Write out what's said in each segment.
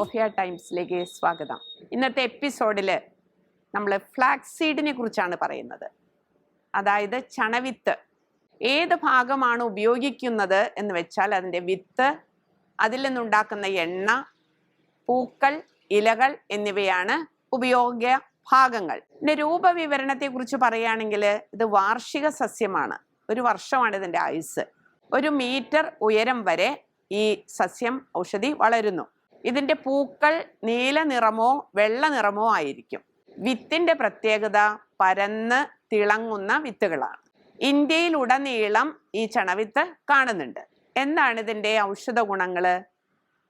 Asia ടൈംസിലേക്ക് സ്വാഗതം. ഇന്നത്തെ എപ്പിസോഡിൽ നമ്മൾ ഫ്ലാക്സ് സീഡിനെ കുറിച്ചാണ് പറയുന്നത്. അതായത് ചണവിത്ത്. ഏത് ഭാഗമാണ് ഉപയോഗിക്കുന്നത് എന്ന് വെച്ചാൽ അതിന്റെ വിത്ത് അതിൽ നിന്നുണ്ടാക്കുന്ന എണ്ണ പൂക്കൾ ഇലകൾ എന്നിവയാണ് ഉപയോഗ ഭാഗങ്ങൾ. ഇതിന്റെ രൂപവിവരണത്തെക്കുറിച്ച് പറയുകയാണെങ്കിൽ ഇത് വാർഷിക സസ്യമാണ്. ഒരു വർഷമാണ് ഇതിന്റെ ആയുസ് ഒരു മീറ്റർ ഉയരം വരെ ഈ സസ്യം ഔഷധി വളരുന്നു. ഇതിന്റെ പൂക്കൾ നീല നിറമോ വെള്ള നിറമോ ആയിരിക്കും. വിത്തിന്റെ പ്രത്യേകത പരന്ന് തിളങ്ങുന്ന വിത്തുകളാണ്. ഇന്ത്യയിൽ ഉടനീളം ഈ ചണവിത്ത് കാണുന്നുണ്ട്. എന്താണ് ഇതിന്റെ ഔഷധ ഗുണങ്ങൾ?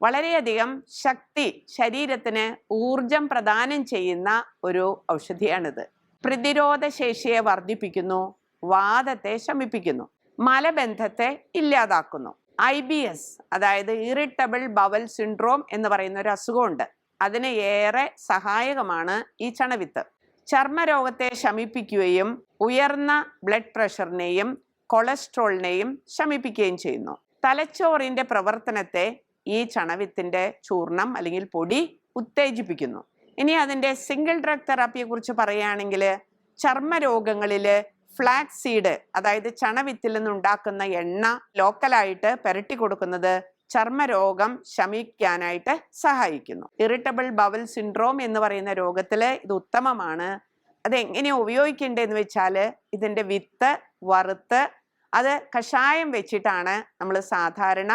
വളരെയധികം ശക്തി ശരീരത്തിന് ഊർജം പ്രദാനം ചെയ്യുന്ന ഒരു ഔഷധിയാണിത്. പ്രതിരോധ ശേഷിയെ വർദ്ധിപ്പിക്കുന്നു വാദത്തെ ശമിപ്പിക്കുന്നു മലബന്ധത്തെ ഇല്ലാതാക്കുന്നു. ഐ ബി എസ് അതായത് ഇറിറ്റബിൾ ബവൽ സിൻഡ്രോം എന്ന് പറയുന്ന ഒരു അസുഖമുണ്ട്. അതിന് ഏറെ സഹായകമാണ് ഈ ചണവിത്ത്. ചർമ്മരോഗത്തെ ശമിപ്പിക്കുകയും ഉയർന്ന ബ്ലഡ് പ്രഷറിനെയും കൊളസ്ട്രോളിനെയും ശമിപ്പിക്കുകയും ചെയ്യുന്നു. തലച്ചോറിന്റെ പ്രവർത്തനത്തെ ഈ ചണവിത്തിന്റെ ചൂർണം അല്ലെങ്കിൽ പൊടി ഉത്തേജിപ്പിക്കുന്നു. ഇനി അതിന്റെ സിംഗിൾ ഡ്രഗ് തെറാപ്പിയെ കുറിച്ച് പറയുകയാണെങ്കിൽ ചർമ്മരോഗങ്ങളിൽ ഫ്ലാക്സ് സീഡ് അതായത് ചണവിത്തിൽ നിന്നുണ്ടാക്കുന്ന എണ്ണ ലോക്കലായിട്ട് പെരട്ടി കൊടുക്കുന്നത് ചർമ്മരോഗം ശമിക്കാനായിട്ട് സഹായിക്കുന്നു. ഇറിറ്റബിൾ ബവൽ സിൻഡ്രോം എന്ന് പറയുന്ന രോഗത്തിൽ ഇത് ഉത്തമമാണ്. അത് എങ്ങനെ ഉപയോഗിക്കേണ്ടതെന്ന് വെച്ചാൽ ഇതിന്റെ വിത്ത് വറുത്ത് അത് കഷായം വെച്ചിട്ടാണ് നമ്മൾ സാധാരണ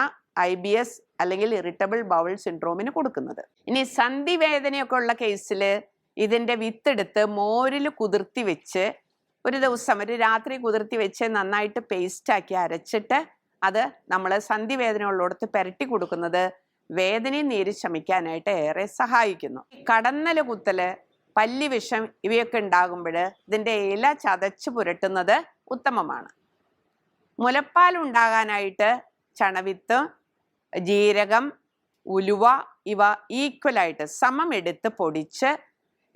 ഐ ബി എസ് അല്ലെങ്കിൽ ഇറിറ്റബിൾ ബവൽ സിൻഡ്രോമിന് കൊടുക്കുന്നത്. ഇനി സന്ധി വേദനയൊക്കെ ഉള്ള കേസിൽ ഇതിന്റെ വിത്തെടുത്ത് മോരിൽ കുതിർത്തി വെച്ച് ഒരു ദിവസം ഒരു രാത്രി കുതിർത്തി വെച്ച് നന്നായിട്ട് പേസ്റ്റാക്കി അരച്ചിട്ട് അത് നമ്മൾ സന്ധി വേദന ഉള്ളിടത്ത് പുരട്ടി കൊടുക്കുന്നത് വേദനയും നീര് ശമിക്കാനായിട്ട് ഏറെ സഹായിക്കുന്നു. കടന്നൽ കുത്തൽ പല്ലി വിഷം ഇവയൊക്കെ ഉണ്ടാകുമ്പോൾ ഇതിന്റെ ഇല ചതച്ച് പുരട്ടുന്നത് ഉത്തമമാണ്. മുലപ്പാൽ ഉണ്ടാകാനായിട്ട് ചണവിത്ത് ജീരകം ഉലുവ ഇവ ഈക്വലായിട്ട് സമം എടുത്ത് പൊടിച്ച്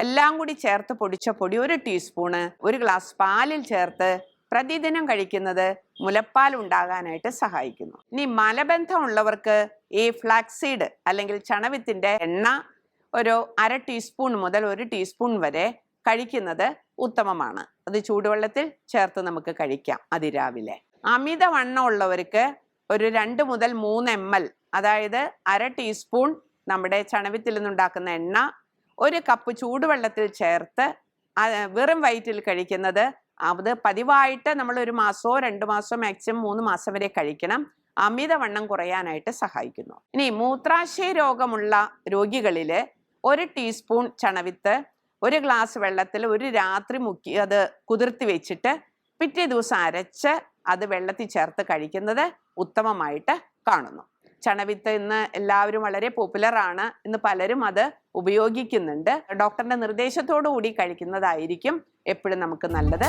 എല്ലാം കൂടി ചേർത്ത് പൊടിച്ച പൊടി ഒരു ടീസ്പൂണ് ഒരു ഗ്ലാസ് പാലിൽ ചേർത്ത് പ്രതിദിനം കഴിക്കുന്നത് മുലപ്പാൽ ഉണ്ടാകാനായിട്ട് സഹായിക്കുന്നു. ഇനി മലബന്ധമുള്ളവർക്ക് ഈ ഫ്ലാക്സീഡ് അല്ലെങ്കിൽ ചണവിത്തിന്റെ എണ്ണ ഒരു അര ടീസ്പൂൺ മുതൽ ഒരു ടീസ്പൂൺ വരെ കഴിക്കുന്നത് ഉത്തമമാണ്. അത് ചൂടുവെള്ളത്തിൽ ചേർത്ത് നമുക്ക് കഴിക്കാം അതിരാവിലെ. അമിതവണ്ണം ഉള്ളവർക്ക് ഒരു രണ്ട് മുതൽ മൂന്ന് എം എൽ അതായത് അര ടീസ്പൂൺ നമ്മുടെ ചണവിത്തിൽ നിന്നുണ്ടാക്കുന്ന എണ്ണ ഒരു കപ്പ് ചൂടുവെള്ളത്തിൽ ചേർത്ത് വെറും വയറ്റിൽ കഴിക്കുന്നത്. അത് പതിവായിട്ട് നമ്മൾ ഒരു മാസമോ രണ്ട് മാസമോ മാക്സിമം മൂന്ന് മാസം വരെ കഴിക്കണം. അമിതവണ്ണം കുറയാനായിട്ട് സഹായിക്കുന്നു. ഇനി മൂത്രാശയ രോഗമുള്ള രോഗികളിൽ ഒരു ടീസ്പൂൺ ചണവിത്ത് ഒരു ഗ്ലാസ് വെള്ളത്തിൽ ഒരു രാത്രി മുക്കി അത് കുതിർത്തി വെച്ചിട്ട് പിറ്റേ ദിവസം അരച്ച് അത് വെള്ളത്തിൽ ചേർത്ത് കഴിക്കുന്നത് ഉത്തമമായിട്ട് കാണുന്നു. ചണവിത്ത് ഇന്ന് എല്ലാവരും വളരെ പോപ്പുലർ ആണ് ഇന്ന് പലരും അത് ഉപയോഗിക്കുന്നുണ്ട്. ഡോക്ടറിന്റെ നിർദ്ദേശത്തോടു കൂടി കഴിക്കുന്നതായിരിക്കും എപ്പോഴും നമുക്ക് നല്ലത്.